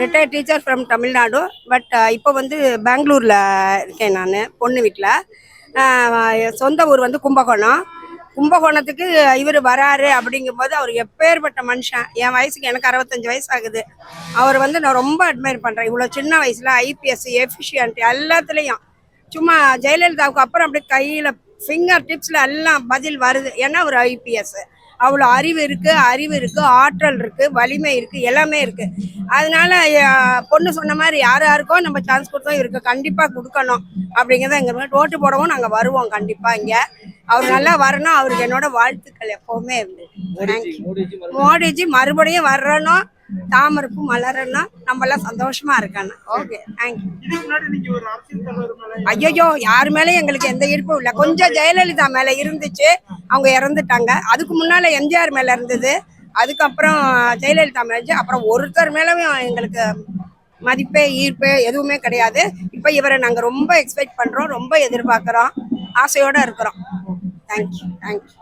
Retired teacher from Tamil Nadu but இப்போ வந்து பெங்களூரில் இருக்கேன் நான் பொண்ணு வீட்டில் சொந்த ஊர் வந்து கும்பகோணம். கும்பகோணத்துக்கு இவர் வராரு அப்படிங்கும்போது அவர் எப்பேற்பட்ட மனுஷன். என் வயசுக்கு எனக்கு அறுபத்தஞ்சு வயசு ஆகுது. அவர் வந்து நான் ரொம்ப அட்மையர் பண்ணுறேன் இவ்வளோ சின்ன வயசில் ஐபிஎஸ் எஃபிஷியன்ட் எல்லாத்துலேயும். சும்மா ஜெயலலிதாவுக்கு அப்புறம் அப்படியே கையில் ஃபிங்கர் டிப்ஸில் எல்லாம் பதில் வருது. ஏன்னா ஒரு ஐபிஎஸ் அவ்வளோ அறிவு இருக்குது அறிவு இருக்குது ஆற்றல் இருக்குது வலிமை இருக்குது எல்லாமே இருக்குது அதனால பொண்ணு சொன்ன மாதிரி யார் யாருக்கோ நம்ம சான்ஸ் கொடுத்தோம் இவருக்கு கண்டிப்பாக கொடுக்கணும் அப்படிங்கிறத எங்கள் ஓட்டு போடவும் நாங்கள் வருவோம் கண்டிப்பாக இங்கே. அவர் நல்லா வரணும் அவருக்கு என்னோட வாழ்த்துக்கள் எப்போவுமே. இருந்து மோடிஜி மோடிஜி மறு- மோடிஜி மறுபடியும் வரணும் தாமரைப்பு மலரணும் நம்மளாம் சந்தோஷமா இருக்கணும் ஓகே தேங்க்யூ ஐயோ யார் மேலேயும் எங்களுக்கு எந்த ஈர்ப்பும் இல்லை. கொஞ்சம் ஜெயலலிதா மேலே இருந்துச்சு அவங்க இறந்துட்டாங்க. அதுக்கு முன்னால் எம்ஜிஆர் மேலே இருந்தது அதுக்கப்புறம் ஜெயலலிதா மேலே அப்புறம் ஒருத்தர் மேலேயும் எங்களுக்கு மதிப்பே ஈர்ப்பு எதுவுமே கிடையாது. இப்போ இவரை நாங்கள் ரொம்ப எக்ஸ்பெக்ட் பண்ணுறோம் ரொம்ப எதிர்பார்க்குறோம். ஆசையோடு இருக்கிறோம். Thank you thank you